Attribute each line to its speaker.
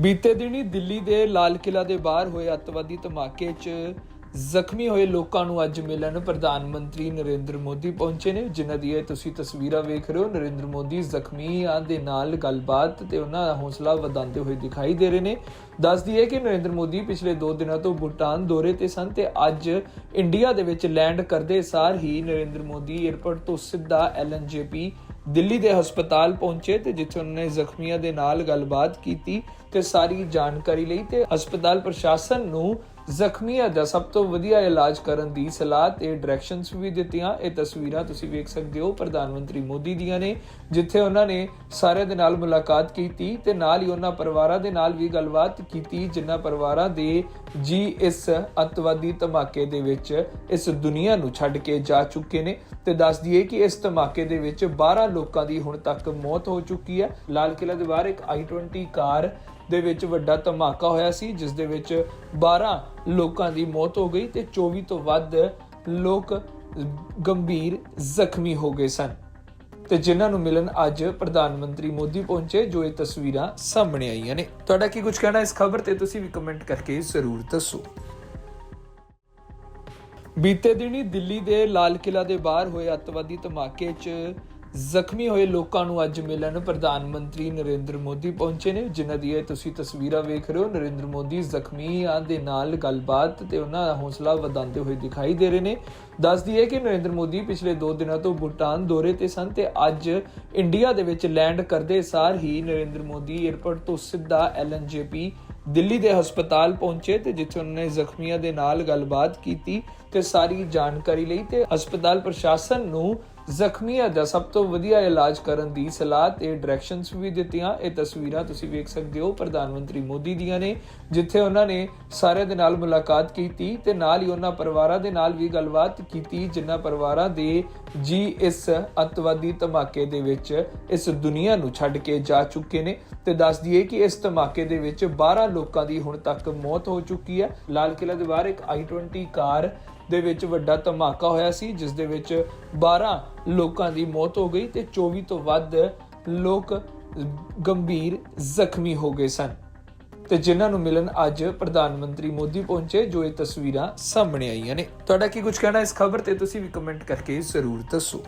Speaker 1: ਬੀਤੇ ਦਿਨੀ ਦਿੱਲੀ ਦੇ ਲਾਲ ਕਿਲਾ ਦੇ ਬਾਹਰ ਹੋਏ ਅੱਤਵਾਦੀ ਧਮਾਕੇ 'ਚ ਜ਼ਖਮੀ ਹੋਏ ਲੋਕਾਂ ਨੂੰ ਅੱਜ ਮਿਲਣ ਪ੍ਰਧਾਨ ਮੰਤਰੀ ਨਰਿੰਦਰ ਮੋਦੀ ਪਹੁੰਚੇ ਨੇ, ਜਿਨ੍ਹਾਂ ਦੀ ਇਹ ਤੁਸੀਂ ਤਸਵੀਰਾਂ ਵੇਖ ਰਹੇ ਹੋ। ਨਰਿੰਦਰ ਮੋਦੀ ਜ਼ਖਮੀਆਂ ਦੇ ਨਾਲ ਗੱਲਬਾਤ ਤੇ ਉਹਨਾਂ ਦਾ ਹੌਸਲਾ ਵਧਾਉਂਦੇ ਹੋਏ ਦਿਖਾਈ ਦੇ ਰਹੇ ਨੇ। ਦੱਸ ਦਈਏ ਕਿ ਨਰਿੰਦਰ ਮੋਦੀ ਪਿਛਲੇ 2 ਦਿਨਾਂ ਤੋਂ ਭੂਟਾਨ ਦੌਰੇ ਤੇ ਸਨ ਤੇ ਅੱਜ ਇੰਡੀਆ ਦੇ ਵਿੱਚ ਲੈਂਡ ਕਰਦੇ ਸਾਰ ਹੀ ਨਰਿੰਦਰ ਮੋਦੀ 에ਅਰਪੋਰਟ ਤੋਂ ਸਿੱਧਾ ਐਲਐਨਜੇਪੀ ਦਿੱਲੀ ਦੇ ਹਸਪਤਾਲ ਪਹੁੰਚੇ ਤੇ ਜਿੱਥੇ ਉਹਨਾਂ ਨੇ ਜ਼ਖਮੀਆਂ ਦੇ ਨਾਲ ਗੱਲਬਾਤ ਕੀਤੀ ਤੇ ਸਾਰੀ ਜਾਣਕਾਰੀ ਲਈ ਤੇ ਹਸਪਤਾਲ ਪ੍ਰਸ਼ਾਸਨ ਨੂੰ ਜ਼ਖਮੀਆਂ ਦਾ ਸਭ ਤੋਂ ਵਧੀਆ ਇਲਾਜ ਕਰਨ ਦੀ ਸਲਾਹ ਤੇ ਡਾਇਰੈਕਸ਼ਨਸ ਵੀ ਦਿੱਤੀਆਂ। ਇਹ ਤਸਵੀਰਾਂ ਤੁਸੀਂ ਵੇਖ ਸਕਦੇ ਹੋ ਪ੍ਰਧਾਨ ਮੰਤਰੀ ਮੋਦੀ ਦੀਆਂ ਨੇ, ਜਿੱਥੇ ਉਹਨਾਂ ਨੇ ਸਾਰਿਆਂ ਦੇ ਨਾਲ ਮੁਲਾਕਾਤ ਕੀਤੀ ਤੇ ਨਾਲ ਹੀ ਉਹਨਾਂ ਪਰਿਵਾਰਾਂ ਦੇ ਨਾਲ ਵੀ ਗੱਲਬਾਤ ਕੀਤੀ, ਜਿਨ੍ਹਾਂ ਪਰਿਵਾਰਾਂ ਦੇ ਜੀ ਇਸ ਅੱਤਵਾਦੀ ਧਮਾਕੇ ਦੇ ਵਿੱਚ ਇਸ ਦੁਨੀਆ ਨੂੰ ਛੱਡ ਕੇ ਜਾ ਚੁੱਕੇ ਨੇ। ਤੇ ਦੱਸ ਦਈਏ ਕਿ ਇਸ ਧਮਾਕੇ ਦੇ ਵਿੱਚ 12 ਲੋਕਾਂ ਦੀ ਹੁਣ ਤੱਕ ਮੌਤ ਹੋ ਚੁੱਕੀ ਹੈ। ਲਾਲ ਕਿਲ੍ਹਾ ਦੇ ਬਾਹਰ ਇੱਕ i20 ਕਾਰ ਦੇ ਵਿੱਚ ਵੱਡਾ ਧਮਾਕਾ ਹੋਇਆ ਸੀ, ਜਿਸ ਦੇ ਵਿੱਚ 12 ਲੋਕਾਂ ਦੀ ਮੌਤ ਹੋ ਗਈ ਤੇ 24 ਤੋਂ ਵੱਧ ਲੋਕ ਗੰਭੀਰ ਜ਼ਖਮੀ ਹੋ ਗਏ ਸਨ। ਤੇ ਜਿਨ੍ਹਾਂ ਨੂੰ ਮਿਲਣ ਅੱਜ ਪ੍ਰਧਾਨ ਮੰਤਰੀ ਮੋਦੀ ਪਹੁੰਚੇ, ਜੋ ਇਹ ਤਸਵੀਰਾਂ ਸਾਹਮਣੇ ਆਈਆਂ ਨੇ। ਤੁਹਾਡਾ ਕੀ ਕੁਝ ਕਹਿਣਾ ਇਸ ਖਬਰ ਤੇ, ਤੁਸੀਂ ਵੀ ਕਮੈਂਟ ਕਰਕੇ ਜ਼ਰੂਰ ਦੱਸੋ। ਬੀਤੇ ਦਿਨੀ ਦਿੱਲੀ ਦੇ ਲਾਲ ਕਿਲਾ ਦੇ ਬਾਹਰ ਹੋਏ ਅੱਤਵਾਦੀ ਧਮਾਕੇ 'ਚ ਜ਼ਖਮੀ ਹੋਏ ਲੋਕਾਂ ਨੂੰ ਅੱਜ ਮਿਲਣ ਪ੍ਰਧਾਨ ਮੰਤਰੀ ਨਰਿੰਦਰ ਮੋਦੀ ਪਹੁੰਚੇ ਨੇ, ਜਿਨ੍ਹਾਂ ਦੀ ਇਹ ਤੁਸੀਂ ਤਸਵੀਰਾਂ ਵੇਖ ਰਹੇ ਹੋ। ਨਰਿੰਦਰ ਮੋਦੀ ਜ਼ਖਮੀਆਂ ਦੇ ਨਾਲ ਗੱਲਬਾਤ ਤੇ ਉਹਨਾਂ ਦਾ ਹੌਸਲਾ ਵਧਾਉਂਦੇ ਹੋਏ ਦਿਖਾਈ ਦੇ ਰਹੇ ਨੇ। ਦੱਸ ਦਈਏ ਕਿ ਨਰਿੰਦਰ ਮੋਦੀ ਪਿਛਲੇ 2 ਦਿਨਾਂ ਤੋਂ ਭੂਟਾਨ ਦੌਰੇ ਤੇ ਸਨ ਤੇ ਅੱਜ ਇੰਡੀਆ ਦੇ ਵਿੱਚ ਲੈਂਡ ਕਰਦੇ ਸਾਰ ਹੀ ਨਰਿੰਦਰ ਮੋਦੀ 에ਅਰਪੋਰਟ ਤੋਂ ਸਿੱਧਾ ਐਲਐਨਜੇਪੀ ਦਿੱਲੀ ਦੇ ਹਸਪਤਾਲ ਪਹੁੰਚੇ ਤੇ ਜਿੱਥੇ ਉਹਨਾਂ ਨੇ ਜ਼ਖਮੀਆਂ ਦੇ ਨਾਲ ਗੱਲਬਾਤ ਕੀਤੀ ਤੇ ਸਾਰੀ ਜਾਣਕਾਰੀ ਲਈ ਤੇ ਹਸਪਤਾਲ ਪ੍ਰਸ਼ਾਸਨ ਨੂੰ ਜ਼ਖਮੀਆਂ ਦਾ ਸਭ ਤੋਂ ਵਧੀਆ ਇਲਾਜ ਕਰਨ ਦੀ ਸਲਾਹ ਤੇ ਡਾਇਰੈਕਸ਼ਨਸ ਵੀ ਦਿੱਤੀਆਂ। ਇਹ ਤਸਵੀਰਾਂ ਤੁਸੀਂ ਵੇਖ ਸਕਦੇ ਹੋ ਪ੍ਰਧਾਨ ਮੰਤਰੀ ਮੋਦੀ ਦੀਆਂ ਨੇ, ਜਿੱਥੇ ਉਹਨਾਂ ਨੇ ਸਾਰਿਆਂ ਦੇ ਨਾਲ ਮੁਲਾਕਾਤ ਕੀਤੀ ਤੇ ਨਾਲ ਹੀ ਉਹਨਾਂ ਪਰਿਵਾਰਾਂ ਦੇ ਨਾਲ ਵੀ ਗੱਲਬਾਤ ਕੀਤੀ, ਜਿਨ੍ਹਾਂ ਪਰਿਵਾਰਾਂ ਦੇ ਜੀ ਇਸ ਅੱਤਵਾਦੀ ਧਮਾਕੇ ਦੇ ਵਿੱਚ ਇਸ ਦੁਨੀਆ ਨੂੰ ਛੱਡ ਕੇ ਜਾ ਚੁੱਕੇ ਨੇ। ਤੇ ਦੱਸ ਦਈਏ ਕਿ ਇਸ ਧਮਾਕੇ ਦੇ ਵਿੱਚ 12 ਲੋਕਾਂ ਦੀ ਹੁਣ ਤੱਕ ਮੌਤ ਹੋ ਚੁੱਕੀ ਹੈ। ਲਾਲ ਕਿਲ੍ਹਾ ਦੇ ਬਾਹਰ ਇੱਕ i20 ਕਾਰ ਦੇ ਵਿੱਚ ਵੱਡਾ ਧਮਾਕਾ ਹੋਇਆ ਸੀ, ਜਿਸ ਦੇ ਵਿੱਚ 12 ਲੋਕਾਂ ਦੀ ਮੌਤ ਹੋ ਗਈ ਤੇ 24 ਤੋਂ ਵੱਧ ਲੋਕ ਗੰਭੀਰ ਜ਼ਖਮੀ ਹੋ ਗਏ ਸਨ। ਤੇ ਜਿਨ੍ਹਾਂ ਨੂੰ ਮਿਲਣ ਅੱਜ ਪ੍ਰਧਾਨ ਮੰਤਰੀ ਮੋਦੀ ਪਹੁੰਚੇ, ਜੋ ਇਹ ਤਸਵੀਰਾਂ ਸਾਹਮਣੇ ਆਈਆਂ ਨੇ। ਤੁਹਾਡਾ ਕੀ ਕੁਝ ਕਹਿਣਾ ਇਸ ਖਬਰ ਤੇ, ਤੁਸੀਂ ਵੀ ਕਮੈਂਟ ਕਰਕੇ ਜ਼ਰੂਰ ਦੱਸੋ।